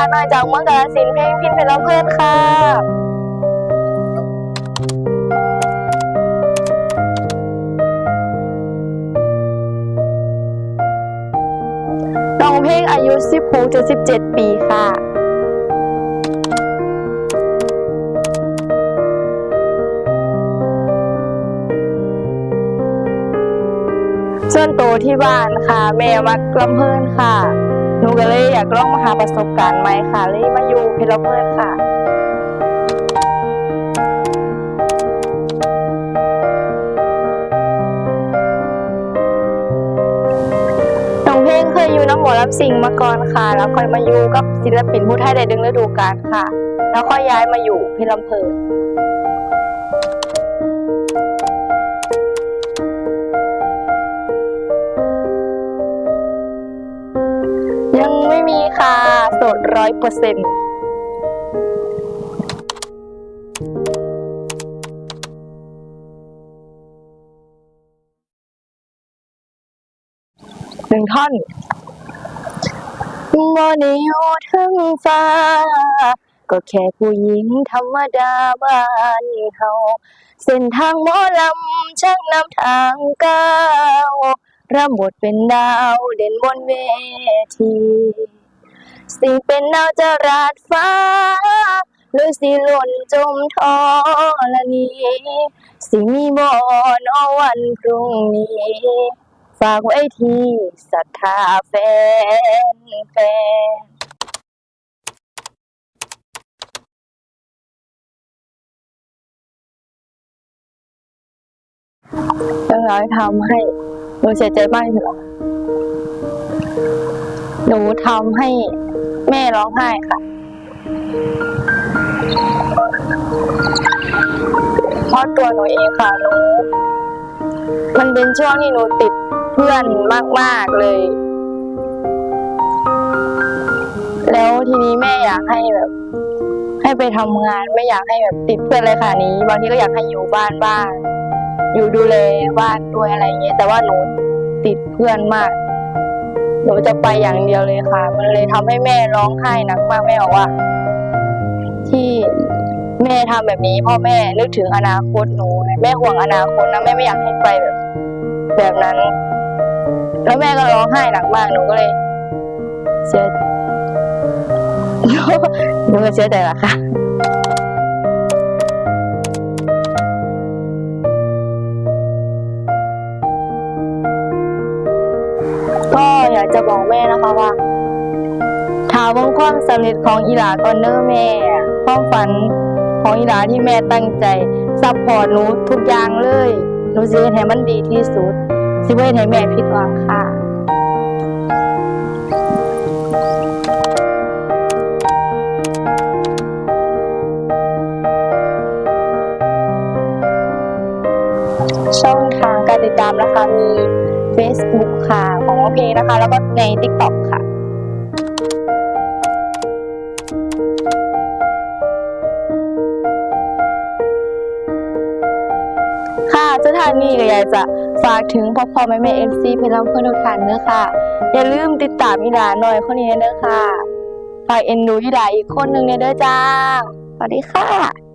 าน้อยจากเมืองกาฬสินธุ์เพลงพินเพลเพื่อนค่ะน้องเพลงอายุ 16-17 ปีค่ะส่วนตัวที่บ้านค่ะ แม่มักลำเพลินค่ะ หนูก็เลยอยากลองมาหาประสบการณ์ใหม่ค่ะ เลยมาอยู่เพชรลำเพลินค่ะน้องเพลงเคยอยู่น้ำหมอลำสิงมาก่อนค่ะ แล้วค่อยมาอยู่กับศิลปินผู้ไทยได้ดึงฤดูกาลค่ะ แล้วค่อยย้ายมาอยู่เพชรลำเพลิน ร้อยเปอร์เซ็นต์หนึ่งท่อนบ่ได้อยู่ถึงฟ้า ก็แค่ผู้หญิงธรรมดาบ้านเฮาเส้นทางหมอลำชักนำทางก้าวรับบทเป็นดาวเด่นบนเวที สิเป็นดาวจะราดฟ้าหรือสิหล่นจมท่อละนี้สิมีบ่อนอวันพรุ่งนี้ ฝากไว้ที่ศรัทธาแฟนแฟนเรื่องราวที่ทำให้หนูเสียใจมากที่สุดหรอหนูทำให้ แม่ร้องไห้ค่ะ เพราะตัวหนูเองค่ะหนูมันเป็นช่วงที่หนูติดเพื่อนมาก ๆ เลย แล้วทีนี้แม่อยากให้แบบ ให้ไปทำงานไม่อยากให้แบบติดเพื่อนเลยค่ะนี้ บางทีก็อยากให้อยู่บ้านบ้างอยู่ดูแลบ้านด้วยอะไรอย่างเงี้ยแต่ว่าหนูติดเพื่อนมาก หนูจะไปอย่างเดียวเลยค่ะ มันเลยทำให้แม่ร้องไห้หนักมากแม่บอกว่า ที่แม่ทำแบบนี้พ่อแม่นึกถึงอนาคตหนูแม่ห่วงอนาคตนะแม่ไม่อยากให้ไปแบบแบบนั้น แล้วแม่ก็ร้องไห้หนักมากหนูก็เลยเสียหนูก็เสียใจละค่ะ อยากจะบอกแม่นะคะว่าถามว่าความสำเร็จของอีหลาก่อนเด้อแม่ความฝันของอีหลาที่แม่ตั้งใจซัพพอร์ตหนูทุกอย่างเลยหนูสิเฮ็ดให้มันดีที่สุดสิเฮ็ดให้แม่ผิดหวังค่ะช่องทางการติดตามนะคะมี Facebook ค่ะ องน้อเพลงนะคะ แล้วก็ใน TikTok ค่ะค่ะสุดท้ายนี้ก็อยากจะฝากถึงพ่อพ่อแม่แม่เอฟซีเพลำเพื่อนทุกท่านเนอะค่ะ อย่าลืมติดตามอีหลาหน่อยคนนี้เนอะค่ะ ฝากเอ็นดูอีหลาอีกคนหนึ่งเนี่ยเด้อจ้า สวัสดีค่ะ